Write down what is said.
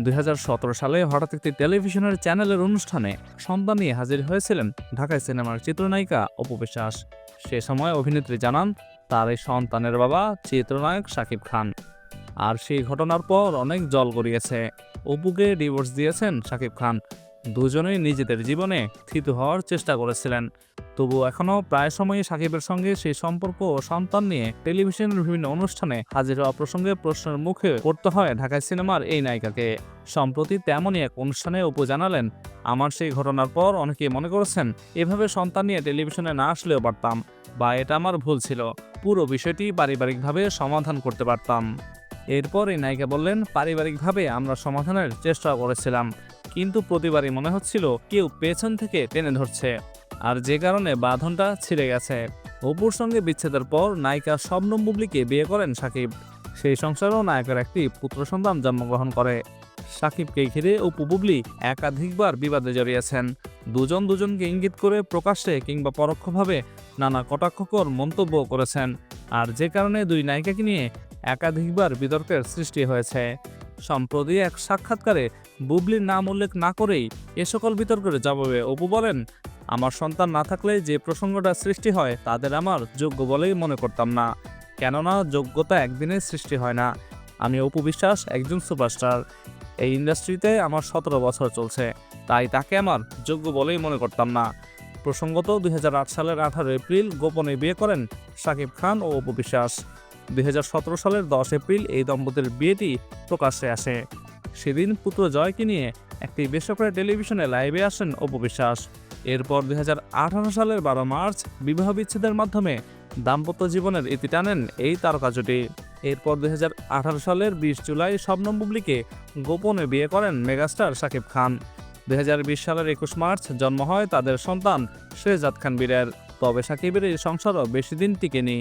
দুই সালে হঠাৎ একটি টেলিভিশনের চ্যানেলের অনুষ্ঠানে সন্তান নিয়ে হাজির হয়েছিলেন ঢাকায় সিনেমার চিত্রনায়িকা অপু বিশ্বাস। সে সময় অভিনেত্রী জানান, তার এই সন্তানের বাবা চিত্রনায়ক শাকিব খান। আর সেই ঘটনার পর অনেক জল গড়িয়েছে। অপুকে ডিভোর্স দিয়েছেন শাকিব খান। দুজনেই নিজেদের জীবনে থিতু হওয়ার চেষ্টা করেছিলেন। তবু এখনও প্রায় সময়ই সাকিবের সঙ্গে সেই সম্পর্ক ও সন্তান নিয়ে টেলিভিশনের বিভিন্ন অনুষ্ঠানে হাজির হওয়া প্রসঙ্গে প্রশ্নের মুখে পড়তে হয় ঢাকায় সিনেমার এই নায়িকাকে। সম্প্রতি তেমনই এক অনুষ্ঠানে অপু জানালেন, আমার সেই ঘটনার পর অনেকেই মনে করেছেন, এভাবে সন্তান নিয়ে টেলিভিশনে না আসলেও পারতাম বা এটা আমার ভুল ছিল। পুরো বিষয়টি পারিবারিকভাবে সমাধান করতে পারতাম। এরপর এই নায়িকা বললেন, পারিবারিকভাবে আমরা সমাধানের চেষ্টা করেছিলাম। কিন্তু প্রতিবারই মনে হচ্ছিল কেউ পেছন থেকে টেনে ধরছে। আর যে কারণে বাঁধনটা ছিঁড়ে গেছে। অপুর সঙ্গে বিচ্ছেদের পর নায়িকা শবনম বুবলিকে বিয়ে করেন সাকিব। সেই সংসারেও নায়কের একটি পুত্র সন্তান জন্মগ্রহণ করে। সাকিবকে ঘিরে অপু বুবলি একাধিকবার বিবাদে জড়িয়েছেন। দুজন দুজনকে ইঙ্গিত করে প্রকাশ্যে কিংবা পরোক্ষভাবে নানা কটাক্ষকর মন্তব্য করেছেন। আর যে কারণে দুই নায়িকাকে নিয়ে একাধিকবার বিতর্কের সৃষ্টি হয়েছে। সম্প্রতি এক সাক্ষাৎকারে বুবলির নাম উল্লেখ না করেই এ সকল বিতর্কের জবাবে অপু বলেন, আমার সন্তান না থাকলে যে প্রসঙ্গটা সৃষ্টি হয় তাদের আমার যোগ্য বলেই মনে করতাম না। কেননা যোগ্যতা একদিনে সৃষ্টি হয় না। আমি অপু বিশ্বাস একজন সুপারস্টার। এই ইন্ডাস্ট্রিতে আমার সতেরো বছর চলছে। তাই তাকে আমার যোগ্য বলেই মনে করতাম না। প্রসঙ্গত দুই হাজার আট সালের আঠারো এপ্রিল গোপনে বিয়ে করেন শাকিব খান ও অপু বিশ্বাস। দুই হাজার সতেরো সালের দশ এপ্রিল এই দম্পতির বিয়েটি প্রকাশ্যে আসে। সেদিন পুত্র জয়কে নিয়ে একটি বেসরকারি টেলিভিশনে লাইভে আসেন অপু বিশ্বাস। এরপর দুই হাজার আঠারো সালের বারো মার্চ বিবাহ বিচ্ছেদের মাধ্যমে দাম্পত্য জীবনের ইতি টানেন এই তারকা জুটি এরপর দুই হাজার আঠারো সালের বিশ জুলাই শবনম বুবলিকে গোপনে বিয়ে করেন মেগাস্টার শাকিব খান। দুই হাজার বিশ সালের একুশ মার্চ জন্ম হয় তাদের সন্তান শেহজাদ খান বীরের। তবে সাকিবের এই সংসারও বেশি দিন টিকেনি।